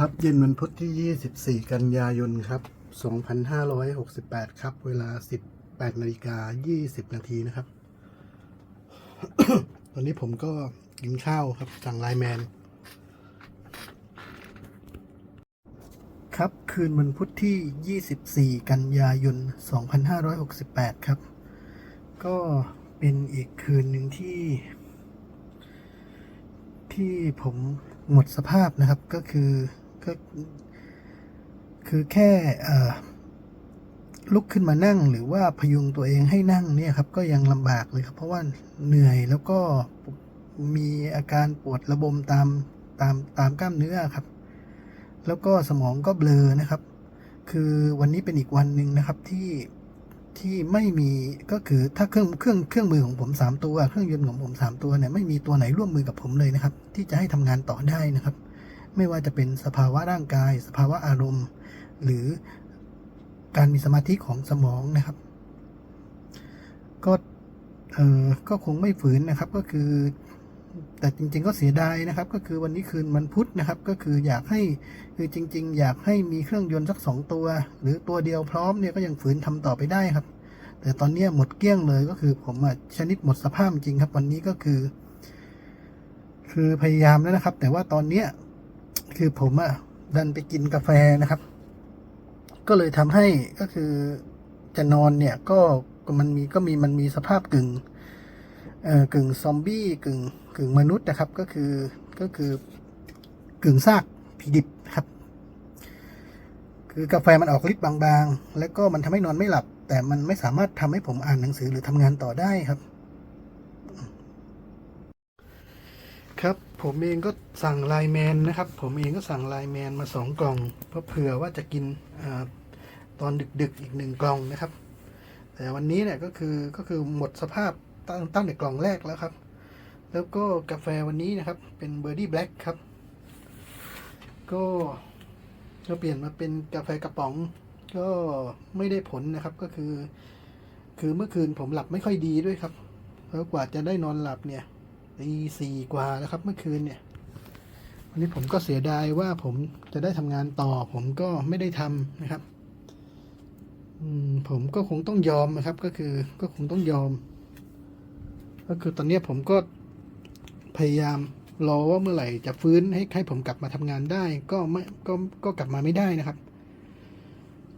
ครับ เย็นวันพุธที่ 24 กันยายนครับ 2568 ครับ เวลา 18นาฬิกา20 นาทีนะครับ วันนี้ผมก็กินข้าวครับ สั่งไลน์แมน ครับ คืนวันพุธที่ 24 กันยายน 2568 ครับ ก็เป็นอีกคืนหนึ่งที่ ที่ผมหมดสภาพนะครับก็คือ ก็คือแค่ลุกขึ้นมานั่งหรือว่าพยุงตัวเองให้นั่งเนี่ยครับก็ยังลำบากเลยครับ เพราะว่าเหนื่อยแล้วก็มีอาการปวดระบมตามตามตามกล้ามเนื้อครับ แล้วก็สมองก็เบลอนะครับ คือวันนี้เป็นอีกวันหนึ่งนะครับที่ที่ไม่มีก็คือถ้าเครื่องเครื่องเครื่องมือของผมสามตัว เครื่องยนต์ของผมสามตัวเนี่ยไม่มีตัวไหนร่วมมือกับผมเลยนะครับ ที่จะให้ทำงานต่อได้นะครับ ไม่ว่าจะเป็นสภาวะร่างกาย สภาวะอารมณ์ หรือการมีสมาธิของสมองนะครับ ก็เออก็คงไม่ฝืนนะครับก็คือ แต่จริง ๆ ก็เสียดายนะครับ ก็คือวันนี้คืนวันพุธนะครับ ก็คืออยากให้คือจริง ๆ อยากให้มีเครื่องยนต์สักสองตัว หรือตัวเดียวพร้อมเนี่ยก็ยังฝืนทำต่อไปได้ครับ แต่ตอนนี้หมดเกลี้ยงเลยก็คือผมอะชนิดหมดสภาพจริงครับ วันนี้ก็คือ คือพยายามแล้วนะครับ แต่ว่าตอนเนี้ย คือผมอะดันไปกินกาแฟนะครับ ก็เลยทำให้ก็คือจะนอนเนี่ยก็ก็มันมีก็มีมันมีสภาพกึ่งเอ่อกึ่งซอมบี้กึ่งกึ่งมนุษย์นะครับ ก็คือก็คือกึ่งซากผีดิบครับ คือกาแฟมันออกฤทธิ์บางๆ แล้วก็มันทำให้นอนไม่หลับ แต่มันไม่สามารถทำให้ผมอ่านหนังสือหรือทำงานต่อได้ครับ ครับ ผมเองก็สั่งไลแมนนะครับ ผมเองก็สั่งไลแมนมาสองกล่อง เพราะเผื่อว่าจะกินอตอนดึกๆอีกหนึ่งกล่องนะครับ แต่วันนี้เนี่ยก็คือก็คือหมดสภาพตั้งตั้งแต่กล่องแรกแล้วครับ แล้วก็กาแฟวันนี้นะครับ เป็นเบอร์ดี้แบล็กครับ ก็ก็เปลี่ยนมาเป็นกาแฟกระป๋อง ก็ไม่ได้ผลนะครับก็คือ คือเมื่อคืนผมหลับไม่ค่อยดีด้วยครับแล้วกว่าจะได้นอนหลับเนี่ย ตีสี่กว่าแล้วครับเมื่อคืนเนี่ย วันนี้ผมก็เสียดายว่าผมจะได้ทำงานต่อ ผมก็ไม่ได้ทำนะครับผมก็คงต้องยอมนะครับ ก็คือก็คงต้องยอม ก็คือตอนนี้ผมก็พยายามรอว่าเมื่อไหร่จะฟื้นให้ให้ผมกลับมาทำงานได้ ก็ไม่ก็ก็กลับมาไม่ได้นะครับ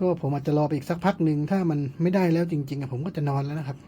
ก็ผมอาจจะรอไปอีกสักพักหนึ่งถ้ามันไม่ได้แล้วจริง ๆผมก็จะนอนแล้วนะครับ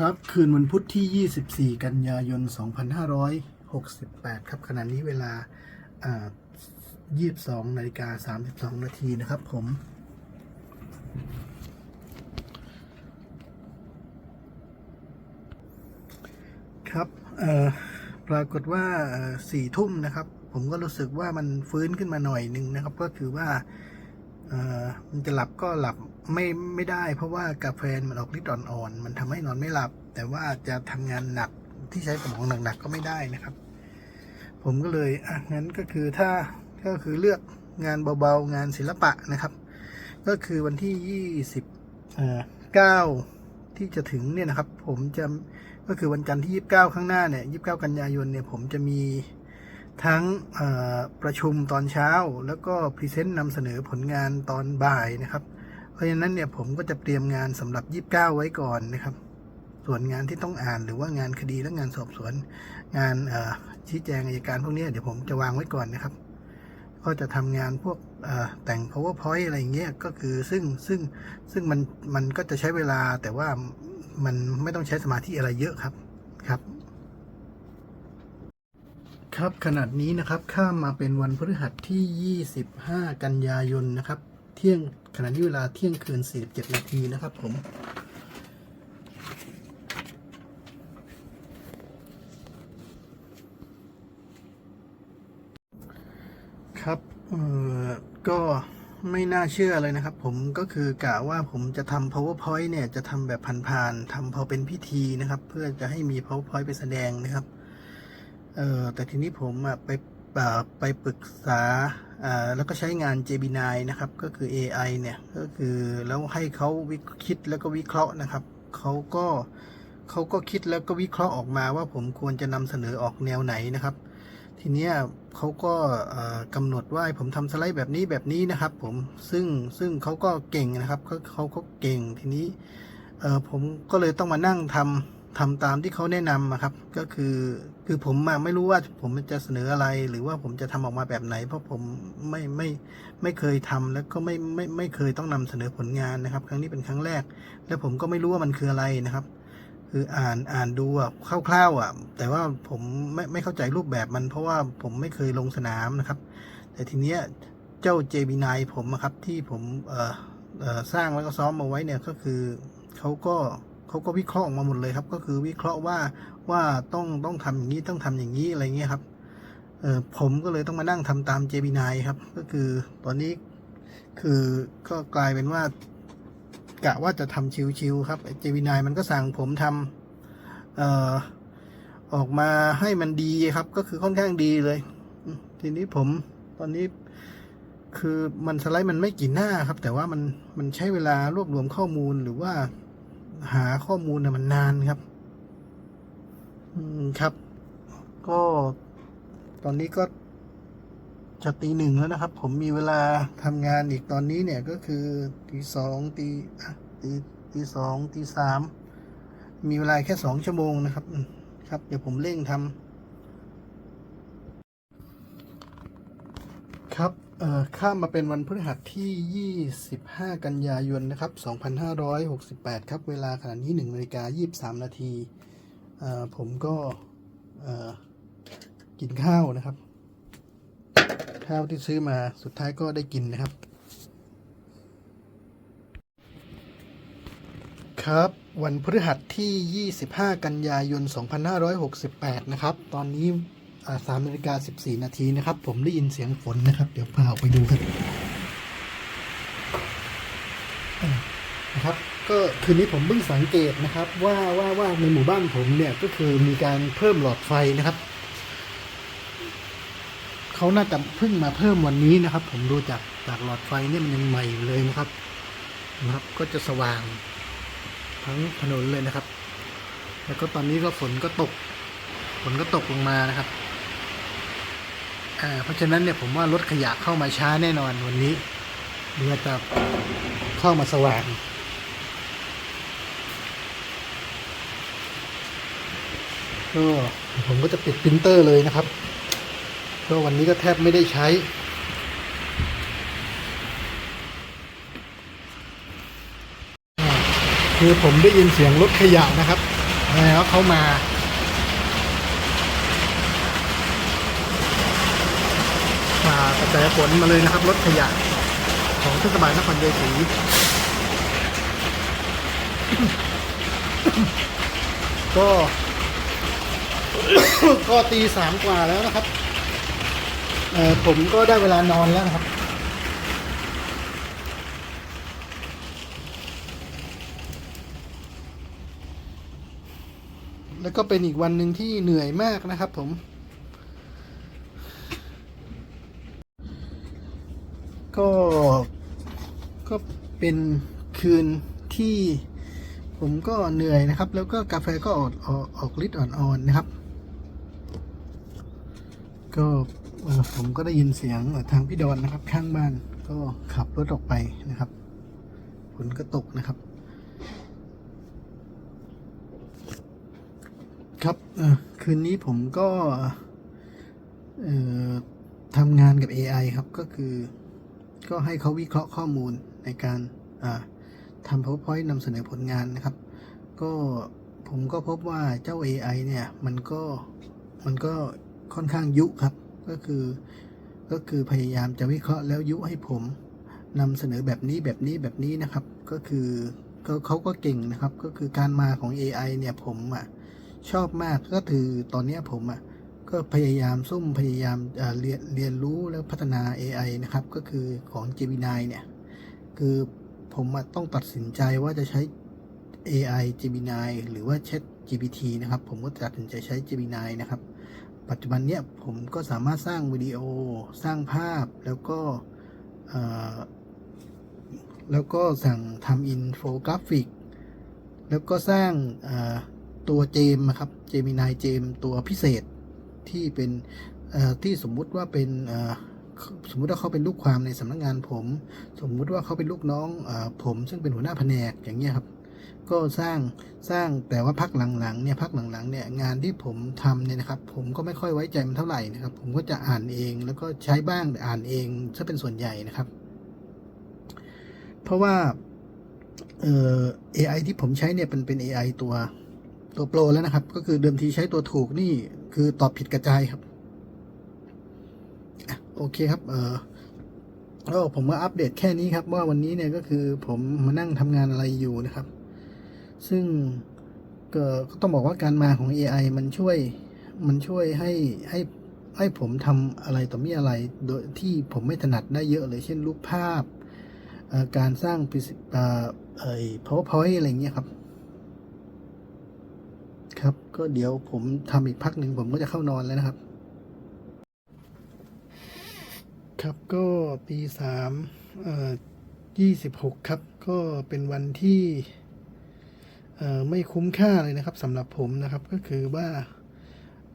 ครับ คืนวันพุธที่ 24 กันยายน 2568 ครับขณะนี้เวลาอ่า22 นาฬิกา 32 นาทีนะครับผม ครับปรากฏว่าเอ่อสี่ทุ่มนะครับ ผมก็รู้สึกว่ามันฟื้นขึ้นมาหน่อยหนึ่งนะครับ ก็คือว่า มันจะหลับก็หลับไม่ไม่ได้ เพราะว่ากาแฟมันออกฤทธิ์อ่อนๆมันทำให้นอนไม่หลับ แต่ว่าจะทำงานหนักที่ใช้สมองหนักๆก็ไม่ได้นะครับ ผมก็เลยอะงั้นก็คือถ้าก็คือเลือกงานเบาๆงานศิลปะนะครับ ก็คือวันที่ยี่สิบเก้าที่จะถึงเนี่ยนะครับ ผมจะก็คือวันจันทร์ที่ยี่สิบเก้าข้างหน้าเนี่ยยี่สิบเก้ากันยายนเนี่ยผมจะมี ทั้งประชุมตอนเช้า แล้วก็พรีเซนต์นำเสนอผลงานตอนบ่ายนะครับ เพราะฉะนั้นเนี่ยผมก็จะเตรียมงานสำหรับยี่สิบเก้าไว้ก่อนนะครับ ส่วนงานที่ต้องอ่านหรือว่างานคดีและงานสอบสวน งานชี้แจงอัยการพวกนี้เดี๋ยวผมจะวางไว้ก่อนนะครับ ก็จะทำงานพวกแต่ง powerpoint อะไรเงี้ยก็คือซึ่งซึ่งซึ่งมันมันก็จะใช้เวลาแต่ว่ามันไม่ต้องใช้สมาธิอะไรเยอะครับครับ ครับขนาดนี้นะครับข้ามมาเป็นวันพฤหัสที่ 25 กันยายนนะครับ เที่ยงขณะนี้เวลาเที่ยงคืน 47 นาทีนะครับผม ครับเอ่อก็ไม่น่าเชื่อเลยนะครับ ผมก็คือกะว่าผมจะทำ powerpoint เนี่ย จะทำแบบผ่านๆทำพอเป็นพิธีนะครับ เพื่อจะให้มี powerpoint ไปแสดงนะครับ เออแต่ทีนี้ผมอะไปไปปรึกษาแล้วก็ใช้งาน Gemini นะครับ ก็คือ AI เนี่ย ก็คือแล้วให้เขาวิคิดแล้วก็วิเคราะห์นะครับ เขาก็เขาก็คิดแล้วก็วิเคราะห์ออกมาว่าผมควรจะนำเสนอออกแนวไหนนะครับ ทีเนี้ยเขาก็กำหนดว่าให้ผมทำสไลด์แบบนี้แบบนี้นะครับ ผมซึ่งซึ่งเขาก็เก่งนะครับเขาเขาเขาเก่งทีนี้ผมก็เลยต้องมานั่งทำ ทำตามที่เขาแนะนำอะครับ ก็คือคือผมอะไม่รู้ว่าผมจะเสนออะไร หรือว่าผมจะทำออกมาแบบไหน เพราะผมไม่ไม่ไม่เคยทำแล้วก็ไม่ไม่ไม่เคยต้องนำเสนอผลงานนะครับ ครั้งนี้เป็นครั้งแรก แล้วผมก็ไม่รู้ว่ามันคืออะไรนะครับ คืออ่านอ่านดูอะคร่าวๆอะ แต่ว่าผมไม่ไม่เข้าใจรูปแบบมัน เพราะว่าผมไม่เคยลงสนามนะครับ แต่ทีเนี้ยเจ้า JB9 ผมอะครับที่ผมเออเอ่อสร้างแล้วก็ซ้อมมาไว้เนี่ยก็คือเขาก็ เขาก็วิเคราะห์ออกมาหมดเลยครับ ก็คือวิเคราะห์ว่าว่าต้องต้องทำอย่างนี้ต้องทำอย่างนี้อะไรเงี้ยครับเออผมก็เลยต้องมานั่งทำตาม JB9 ครับ ก็คือตอนนี้คือก็กลายเป็นว่ากะว่าจะทำชิวๆครับเจมินายมันก็สั่งผมทำเอ่อออกมาให้มันดีครับ ก็คือค่อนข้างดีเลย ทีนี้ผมตอนนี้คือมันสไลด์มันไม่กี่หน้าครับ แต่ว่ามันมันใช้เวลารวบรวมข้อมูลหรือว่า หาข้อมูลน่ะมันนานครับ อืมครับ ก็ตอนนี้ก็จะตีหนึ่งแล้วนะครับ ผมมีเวลาทำงานอีกตอนนี้เนี่ยก็คือตีสองตีตีตีสองตีสามมีเวลาแค่สองชั่วโมงนะครับ ครับ เดี๋ยวผมเร่งทำครับ ข้ามมาเป็นวันพฤหัสที่ 25 กันยายนนะครับ 2568 ครับ เวลาขณะนี้1นาฬิกา23 นาที ผมก็กินข้าวนะครับ ข้าวที่ซื้อมาสุดท้ายก็ได้กินนะครับ ครับ วันพฤหัสที่ 25 กันยายน 2568 นะครับ ตอนนี้ อ่า3นาฬิกา14นาทีนะครับ ผมได้ยินเสียงฝนนะครับ เดี๋ยวพาออกไปดูครับนะครับก็คืนนี้ผมเพิ่งสังเกตนะครับ ว่าว่าว่าในหมู่บ้านผมเนี่ยก็คือมีการเพิ่มหลอดไฟนะครับเขาน่าจะเพิ่งมาเพิ่มวันนี้นะครับ ผมดูจากจากหลอดไฟเนี่ยมันยังใหม่เลยนะครับนะครับ ก็จะสว่างทั้งถนนเลยนะครับ แล้วก็ตอนนี้ก็ฝนก็ตกฝนก็ตกลงมานะครับ เพราะฉะนั้นเนี่ยผมว่ารถขยะเข้ามาช้าแน่นอนวันนี้เรือจะเข้ามาสว่างก็ผมก็จะปิดปรินเตอร์เลยนะครับก็วันนี้ก็แทบไม่ได้ใช้ คือผมได้ยินเสียงรถขยะนะครับ แล้วเขามา มา กระแสฝนมาเลยนะครับ รถขยะของเทศบาลนครชัยศรีก็ก็ตีสามกว่าแล้วนะครับเออผมก็ได้เวลานอนแล้วนะครับแล้วก็เป็นอีกวันหนึ่งที่เหนื่อยมากนะครับผม ก็ก็เป็นคืนที่ผมก็เหนื่อยนะครับ แล้วก็กาแฟก็ออกออกออกฤทธิ์อ่อนๆนะครับ ก็ผมก็ได้ยินเสียงทางพี่ดอนนะครับ ข้างบ้านก็ขับรถออกไปนะครับฝนก็ตกนะครับ ครับคืนนี้ผมก็ทำงานกับ AI ครับก็คือ ก็ให้เขาวิเคราะห์ข้อมูลในการทำ PowerPoint นำเสนอผลงานนะครับ ก็ผมก็พบว่าเจ้า AI เนี่ยมันก็มันก็ค่อนข้างยุครับ ก็คือก็คือพยายามจะวิเคราะห์แล้วยุให้ผมนำเสนอแบบนี้แบบนี้แบบนี้นะครับ ก็คือก็เขาก็เก่งนะครับ ก็คือการมาของ AI เนี่ยผมอะชอบมากก็คือตอนนี้ผมอะ ก็พยายามซุ่มพยายามเรียนเรียนรู้แล้วพัฒนา AI นะครับ ก็คือของ Gemini เนี่ย คือผมต้องตัดสินใจว่าจะใช้ AI Gemini หรือว่า Chat GPT นะครับ ผมก็ตัดสินใจใช้ Gemini นะครับ ปัจจุบันเนี้ยผมก็สามารถสร้างวิดีโอ สร้างภาพแล้วก็แล้วก็สั่งทำอินโฟกราฟิก แล้วก็สร้างตัวเจมนะครับ Gemini เจมตัวพิเศษ ที่เป็นที่สมมุติว่าเป็นสมมุติว่าเขาเป็นลูกความในสำนักงานผม สมมุติว่าเขาเป็นลูกน้องออผมซึ่งเป็นหัวหน้าแผนกอย่างเงี้ยครับ ก็สร้างสร้างแต่ว่าพักหลังๆเนี่ยพักหลังๆเนี่ยงานที่ผมทำเนี่ยนะครับ ผมก็ไม่ค่อยไว้ใจมันเท่าไหร่นะครับ ผมก็จะอ่านเองแล้วก็ใช้บ้างแต่อ่านเองซะเป็นส่วนใหญ่นะครับ เพราะว่าเอ่อ AI ที่ผมใช้เนี่ยเป็นเป็น AI ตัวตัวโปรแล้วนะครับ ก็คือเดิมทีใช้ตัวถูกนี่ คือตอบผิดกระจายครับโอเคครับ เออก็ผมมาอัปเดตแค่นี้ครับ ว่าวันนี้เนี่ยก็คือผมมานั่งทำงานอะไรอยู่นะครับ ซึ่งก็ก็ต้องบอกว่าการมาของ AI มันช่วย มันช่วยให้ให้ให้ผมทำอะไรต่อมีอะไร โดยที่ผมไม่ถนัดได้เยอะเลย เช่นรูปภาพ การสร้าง presi- เอ่อเอ่อ powerpoint อะไรเงี้ยครับ ครับ ก็เดี๋ยวผมทำอีกพักหนึ่งผมก็จะเข้านอนแล้วนะครับ ครับก็ปีสามเอ่อยี่สิบหกครับ ก็เป็นวันที่เอ่อไม่คุ้มค่าเลยนะครับสำหรับผมนะครับ ก็คือว่า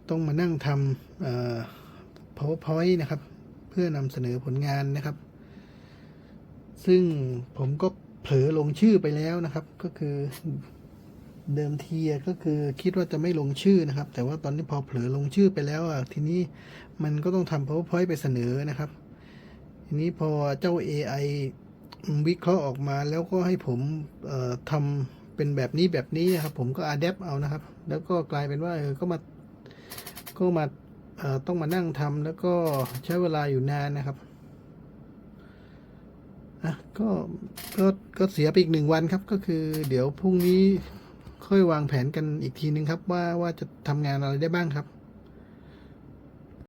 ต้องมานั่งทำเอ่อ powerpoint นะครับ เพื่อนำเสนอผลงานนะครับ ซึ่งผมก็เผลอลงชื่อไปแล้วนะครับ ก็คือ เดิมทีก็คือคิดว่าจะไม่ลงชื่อนะครับ แต่ว่าตอนนี้พอเผลอลงชื่อไปแล้วอะทีนี้มันก็ต้องทำ powerpoint ไปเสนอนะครับ ทีนี้พอเจ้า AI วิเคราะห์ออกมาแล้วก็ให้ผมทำเป็นแบบนี้แบบนี้นะครับ ผมก็ adapt เอานะครับ แล้วก็กลายเป็นว่าเออก็มาก็มาต้องมานั่งทำแล้วก็ใช้เวลาอยู่นานนะครับอะก็ก็ก็เสียไปอีกหนึ่งวันครับก็คือเดี๋ยวพรุ่งนี้ ค่อยวางแผนกันอีกทีนึงครับว่าว่าจะทำงานอะไรได้บ้างครับ